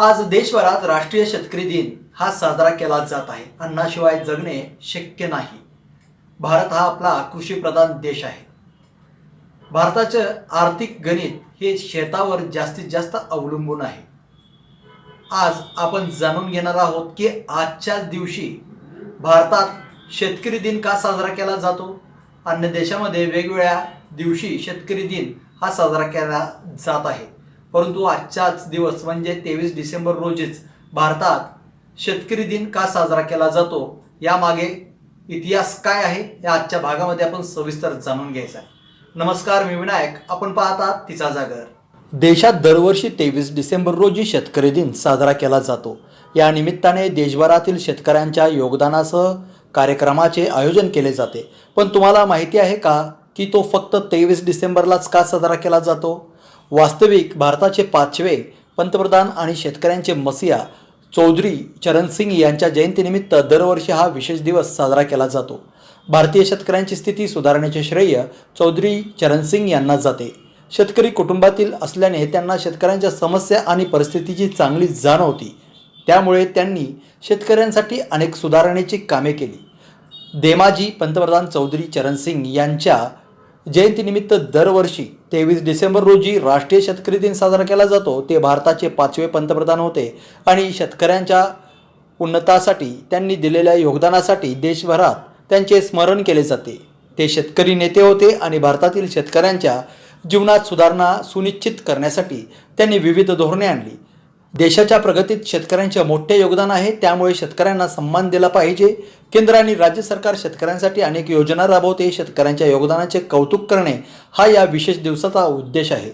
आज देशभरात राष्ट्रीय शेतकरी दिन हा साजरा केला जात आहे. अन्नाशिवाय जगणे शक्य नाही. भारत हा आपला कृषीप्रधान देश आहे. भारताचं आर्थिक गणित हे शेतावर जास्तीत जास्त अवलंबून आहे. आज आपण जाणून घेणार आहोत की आजच्याच दिवशी भारतात शेतकरी दिन का साजरा केला जातो? अन्य देशामध्ये वेगवेगळ्या दिवशी शेतकरी दिन हा साजरा केला जात आहे. परंतु आजचाच दिवस म्हणजे तेवीस डिसेंबर रोजीच भारतात शेतकरी दिन का साजरा केला जातो? यामागे इतिहास काय आहे? या आजच्या भागामध्ये आपण सविस्तर जाणून घ्यायचा आहे. नमस्कार मी विनायक. आपण पाहतात तिचा जागर. देशात दरवर्षी तेवीस डिसेंबर रोजी शेतकरी दिन साजरा केला जातो. या निमित्ताने देशभरातील शेतकऱ्यांच्या योगदानासह कार्यक्रमाचे आयोजन केले जाते. पण तुम्हाला माहिती आहे का की तो फक्त तेवीस डिसेंबरलाच का साजरा केला जातो? वास्तविक भारताचे पाचवे पंतप्रधान आणि शेतकऱ्यांचे मसिया चौधरी चरणसिंग यांच्या जयंतीनिमित्त दरवर्षी हा विशेष दिवस साजरा केला जातो. भारतीय शेतकऱ्यांची स्थिती सुधारण्याचे श्रेय चौधरी चरणसिंग यांना जाते. शेतकरी कुटुंबातील असल्याने त्यांना शेतकऱ्यांच्या समस्या आणि परिस्थितीची चांगली जाण होती. त्यामुळे त्यांनी शेतकऱ्यांसाठी अनेक सुधारणेची कामे केली. देमाजी पंतप्रधान चौधरी चरणसिंग यांच्या जयंतीनिमित्त दरवर्षी तेवीस डिसेंबर रोजी राष्ट्रीय शेतकरी दिन साजरा केला जातो. ते भारताचे पाचवे पंतप्रधान होते आणि शेतकऱ्यांच्या उन्नतासाठी त्यांनी दिलेल्या योगदानासाठी देशभरात त्यांचे स्मरण केले जाते. ते शेतकरी नेते होते आणि भारतातील शेतकऱ्यांच्या जीवनात सुधारणा सुनिश्चित करण्यासाठी त्यांनी विविध धोरणे आणली. देशाच्या प्रगतीत शेतकऱ्यांचे मोठे योगदान आहे. त्यामुळे शेतकऱ्यांना सन्मान दिला पाहिजे. केंद्र आणि राज्य सरकार शेतकऱ्यांसाठी अनेक योजना राबवते. शेतकऱ्यांच्या योगदानाचे कौतुक करणे हा या विशेष दिवसाचा उद्देश आहे.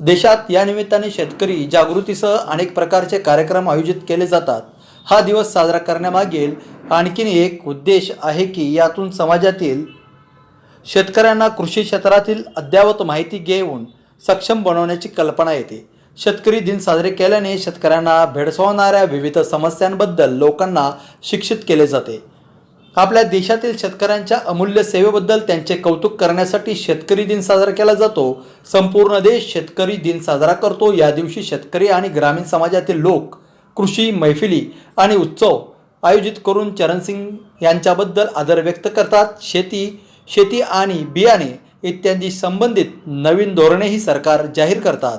देशात या निमित्ताने शेतकरी जागृतीसह अनेक प्रकारचे कार्यक्रम आयोजित केले जातात. हा दिवस साजरा करण्यामागील आणखीन एक उद्देश आहे की यातून समाजातील शेतकऱ्यांना कृषी क्षेत्रातील अद्ययावत माहिती घेऊन सक्षम बनवण्याची कल्पना येते. शेतकरी दिन साजरे केल्याने शेतकऱ्यांना भेडसावणाऱ्या विविध समस्यांबद्दल लोकांना शिक्षित केले जाते. आपल्या देशातील शेतकऱ्यांच्या अमूल्य सेवेबद्दल त्यांचे कौतुक करण्यासाठी शेतकरी दिन साजरा केला जातो. संपूर्ण देश शेतकरी दिन साजरा करतो. या दिवशी शेतकरी आणि ग्रामीण समाजातील लोक कृषी मैफिली आणि उत्सव आयोजित करून चरणसिंग यांच्याबद्दल आदर व्यक्त करतात. शेती शेती आणि बियाणे इत्यादी संबंधित नवीन धोरणेही सरकार जाहीर करतात.